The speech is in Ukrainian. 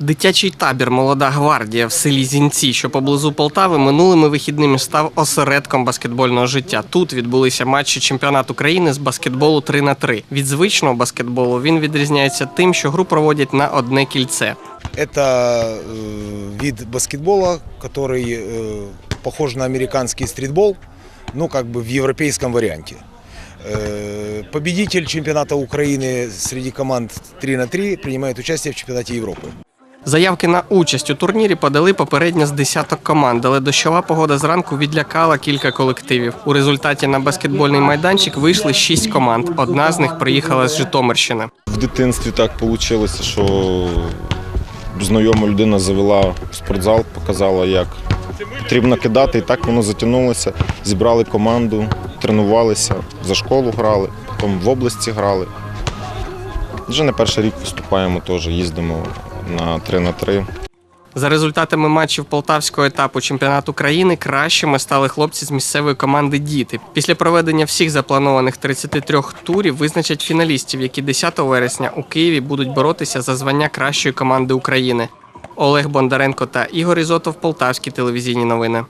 Дитячий табір Молода гвардія в селі Зінці, що поблизу Полтави, минулими вихідними став осередком баскетбольного життя. Тут відбулися матчі чемпіонату країни з баскетболу 3 на 3 Від звичного баскетболу він відрізняється тим, що гру проводять на одне кільце. Это э, вид баскетбола, который э, похож на американский стритбол, ну как бы в европейском варианте. Э, победитель чемпионата Украины среди команд 3 на 3 принимает участие в чемпионате Европы. Заявки на участь у турнірі подали попередньо з десяток команд, але дощова погода зранку відлякала кілька колективів. У результаті на баскетбольний майданчик вийшли шість команд. Одна з них приїхала з Житомирщини. В дитинстві так вийшло, що знайома людина завела спортзал, показала, як потрібно кидати, і так воно затягнулося. Зібрали команду, тренувалися, за школу грали, потім в області грали. Вже не перший рік виступаємо теж, їздимо на 3 на 3. За результатами матчів полтавського етапу чемпіонату країни кращими стали хлопці з місцевої команди Діти. Після проведення всіх запланованих 33 турів визначать фіналістів, які 10 вересня у Києві будуть боротися за звання кращої команди України. Олег Бондаренко та Ігор Ізотов, Полтавські телевізійні новини.